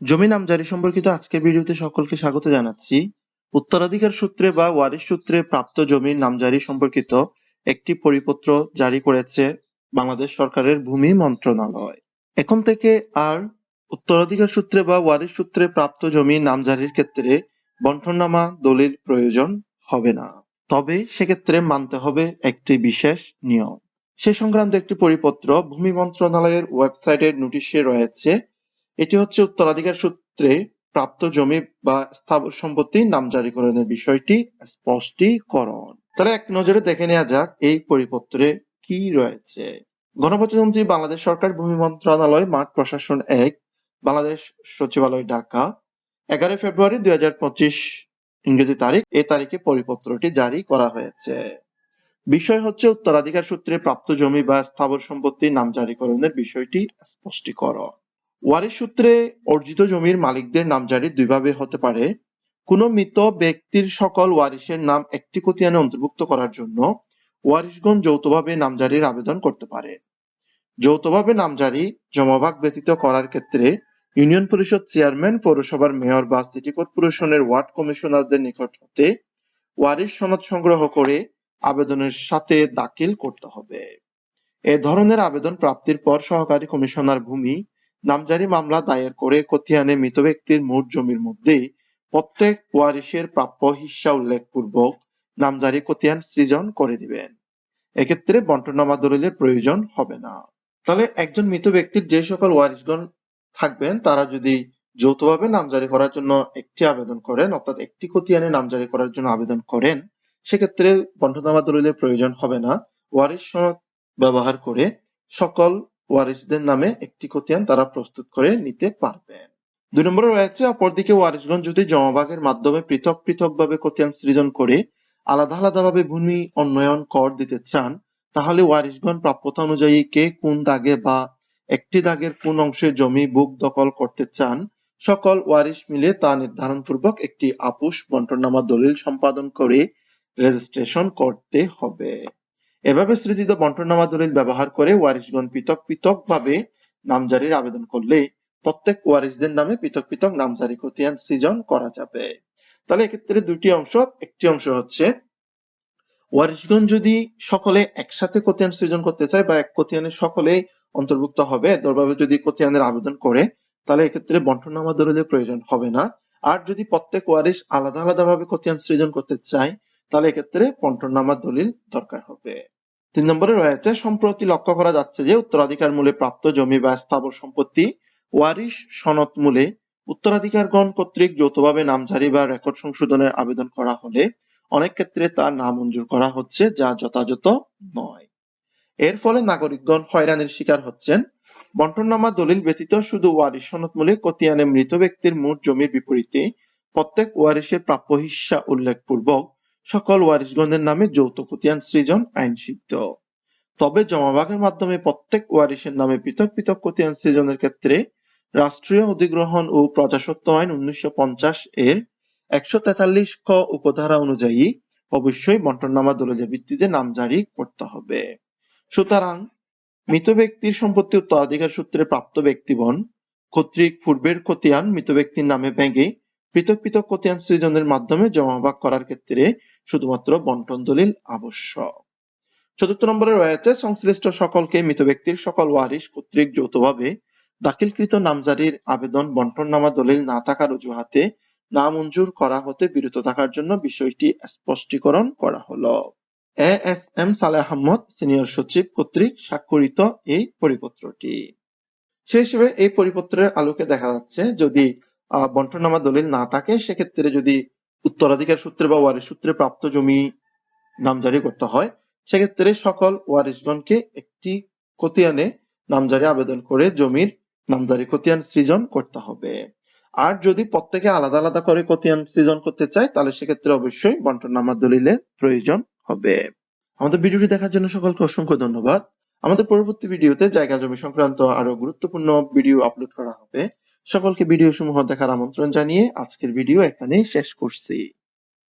জমি নামজারি সম্পর্কিত আজকের ভিডিওতে সকলকে স্বাগত জানাচ্ছি। উত্তরাধিকার সূত্রে বা ওয়ারিশ সূত্রে প্রাপ্ত জমির নামজারি সম্পর্কিত একটি পরিপত্র জারি করেছে বাংলাদেশ সরকারের ভূমি মন্ত্রণালয়। এখন থেকে আর উত্তরাধিকার সূত্রে বা ওয়ারিশ সূত্রে প্রাপ্ত জমির নামজারির ক্ষেত্রে বন্টননামা দলিল প্রয়োজন হবে না। তবে সেক্ষেত্রে মানতে হবে একটি বিশেষ নিয়ম। সে সংক্রান্ত একটি পরিপত্র ভূমি মন্ত্রণালয়ের ওয়েবসাইটের নোটিশে রয়েছে। এটি হচ্ছে উত্তরাধিকার সূত্রে প্রাপ্ত জমি বা স্থাবর সম্পত্তি নাম নামজারিকরণের বিষয়টি স্পষ্টীকরণ। তাহলে এক নজরে দেখে নেওয়া যাক এই পরিপত্রে কি রয়েছে। গণপ্রজাতন্ত্রী বাংলাদেশ সরকার ভূমি মন্ত্রণালয়, মাঠ প্রশাসন এক, বাংলাদেশ সচিবালয় ঢাকা। এগারো ফেব্রুয়ারি দুই হাজার পঁচিশ ইংরেজি তারিখ এই তারিখে পরিপত্রটি জারি করা হয়েছে। বিষয় হচ্ছে উত্তরাধিকার সূত্রে প্রাপ্ত জমি বা স্থাবর সম্পত্তি নামজারিকরণের বিষয়টি স্পষ্টীকরণ। ওয়ারিশ সূত্রে অর্জিত জমির মালিকদের নামজারি দুইভাবে হতে পারে। কোনো মৃত ব্যক্তির সকল ওয়ারিশের নাম একটি খতিয়ানে অন্তর্ভুক্ত করার জন্য ওয়ারিশগণ যৌথভাবে নামজারির আবেদন করতে পারে। যৌথভাবে নামজারি জমাভাগ ব্যতীত করার ক্ষেত্রে ইউনিয়ন পরিষদ চেয়ারম্যান, পৌরসভার মেয়র বা সিটি কর্পোরেশনের ওয়ার্ড কমিশনারদের নিকট হতে ওয়ারিশ সনদ সংগ্রহ করে আবেদনের সাথে দাখিল করতে হবে। এ ধরনের আবেদন প্রাপ্তির পর সহকারী কমিশনার ভূমি নামজারি মামলা দায়ের করে খতিয়ানে মৃত ব্যক্তির মোট জমির মধ্যে প্রত্যেক ওয়ারিশের প্রাপ্য হিস্সা উল্লেখপূর্বক নামজারি খতিয়ান সৃজন করে দিবেন। এক্ষেত্রে বন্টনামা দলিলের প্রয়োজন হবে না। তাহলে একজন মৃত ব্যক্তির যে সকল ওয়ারিশগণ থাকবেন, তারা যদি যৌথভাবে নামজারি করার জন্য একটি আবেদন করেন, অর্থাৎ একটি খতিয়ানে নামজারি করার জন্য আবেদন করেন, সেক্ষেত্রে বন্টনামা দলিলের প্রয়োজন হবে না। ওয়ারিশ সনদ ব্যবহার করে সকল ওয়ারিশদের নামে একটি খতিয়ান তারা প্রস্তুত করে নিতে পারবেন। দুই নম্বরে রয়েছে, অপরদিকে ওয়ারিশগঞ্জ যদি জমাভাগের মাধ্যমে পৃথক পৃথকভাবে খতিয়ান সৃজন করে আলাদা আলাদাভাবে ভূমি উন্নয়ন কর দিতে চান, তাহলে ওয়ারিশগণ প্রাপ্যতা অনুযায়ী কে কোন দাগে বা একটি দাগের কোন অংশে জমি বুক দখল করতে চান, সকল ওয়ারিশ মিলে তা নির্ধারণ পূর্বক একটি আপুষ বন্টননামা দলিল সম্পাদন করে রেজিস্ট্রেশন করতে হবে। এভাবে সৃজিত বন্টননামা দলিল ব্যবহার করে ওয়ারিশগণ পৃথক পৃথক ভাবে নামজারির আবেদন করলে প্রত্যেক ওয়ারিশদের নামে পৃথক পৃথক নামজারি খতিয়ান সৃজন করা যাবে। তাহলে এক্ষেত্রে দুটি অংশ, একটি অংশ হচ্ছে, ওয়ারিশগণ যদি সকলে একসাথে খতিয়ান সৃজন করতে চায় বা এক খতিয়ানে সকলে অন্তর্ভুক্ত হবে এভাবে যদি খতিয়ানের আবেদন করে, তাহলে এক্ষেত্রে বন্টননামা দলিলের প্রয়োজন হবে না। আর যদি প্রত্যেক ওয়ারিশ আলাদা আলাদা ভাবে খতিয়ান সৃজন করতে চায় তাহলে এক্ষেত্রে বন্টননামা দলিল দরকার হবে। তিন নম্বরে রয়েছে, সম্প্রতি লক্ষ্য করা যাচ্ছে যে উত্তরাধিকার মূলে প্রাপ্ত জমি বা স্থাবর সম্পত্তি ওয়ারিশ সনদ মূলে উত্তরাধিকারগণ কর্তৃক যৌথভাবে নামজারি বা রেকর্ড সংশোধনের আবেদন করা হলে অনেক ক্ষেত্রে তা নামঞ্জুর করা হচ্ছে, যা যথাযথ নয়। এর ফলে নাগরিকগণ হয়রানির শিকার হচ্ছেন। বন্টননামা দলিল ব্যতীত শুধু ওয়ারিশ সনদ মূলে কতিয়ানে মৃত ব্যক্তির মোট জমির বিপরীতে প্রত্যেক ওয়ারিশের প্রাপ্য হিস্সা উল্লেখপূর্বক সকল ওয়ারিশগণের নামে যৌথ খতিয়ান সৃজন আইনসিদ্ধ তবে জমাভাগের মাধ্যমে প্রত্যেক ওয়ারিশের নামে পৃথক পৃথক খতিয়ান সৃজনের ক্ষেত্রে রাষ্ট্রীয় অধিগ্রহণ ও প্রজাস্বত্ব আইন উনিশশো এর একশো তেতাল্লিশ ক উপধারা অনুযায়ী অবশ্যই বন্টননামা দলিলের ভিত্তিতে নামজারি করতে হবে। সুতরাং মৃত ব্যক্তির সম্পত্তি উত্তরাধিকার সূত্রে প্রাপ্ত ব্যক্তিগণ কর্তৃক পূর্বের খতিয়ান মৃত ব্যক্তির নামে ভেঙে পৃথক পৃথক খতিয়ান সৃজনের মাধ্যমে জমাভাগ করার ক্ষেত্রে শুধুমাত্র বন্টন দলিল আবশ্যক। চতুর্থ নম্বরে রয়েছে সংশ্লিষ্ট সকলকে মৃত ব্যক্তির সকল ওয়ারিশ কর্তৃক যৌথভাবে দাখিলকৃত নামজারির আবেদন, বন্টননামা দলিল না থাকার অজুহাতে নামঞ্জুর করা হতে বিরত থাকার জন্য বিষয়টি স্পষ্টীকরণ করা হলো। A S M Saleh Ahmad, senior সচিব কর্তৃক স্বাক্ষরিত এই পরিপত্রটি। সেই হিসেবে এই পরিপত্রের আলোকে দেখা যাচ্ছে, যদি, আহ, বন্টননামা দলিল না থাকে, সেক্ষেত্রে যদি উত্তরাধিকার সূত্রে বা ওয়ারিশ সূত্রে প্রাপ্ত জমি নামজারি করতে হয়। সেক্ষেত্রে সকল ওয়ারিশগণকে একটি খতিয়ানে নামজারি আবেদন করে জমির নামজারি খতিয়ান সৃজন করতে হবে। আর যদি প্রত্যেকে আলাদা আলাদা করে খতিয়ান সৃজন করতে চায়, তাহলে সেক্ষেত্রে অবশ্যই বন্টননামা দলিলের প্রয়োজন হবে। আমাদের ভিডিওটি দেখার জন্য সকলকে অসংখ্য ধন্যবাদ। আমাদের পরবর্তী ভিডিওতে জায়গা জমি সংক্রান্ত আরও গুরুত্বপূর্ণ ভিডিও আপলোড করা হবে। সকলকে ভিডিও সমূহ দেখার আমন্ত্রণ জানিয়ে আজকের ভিডিও এখানেই শেষ করছি।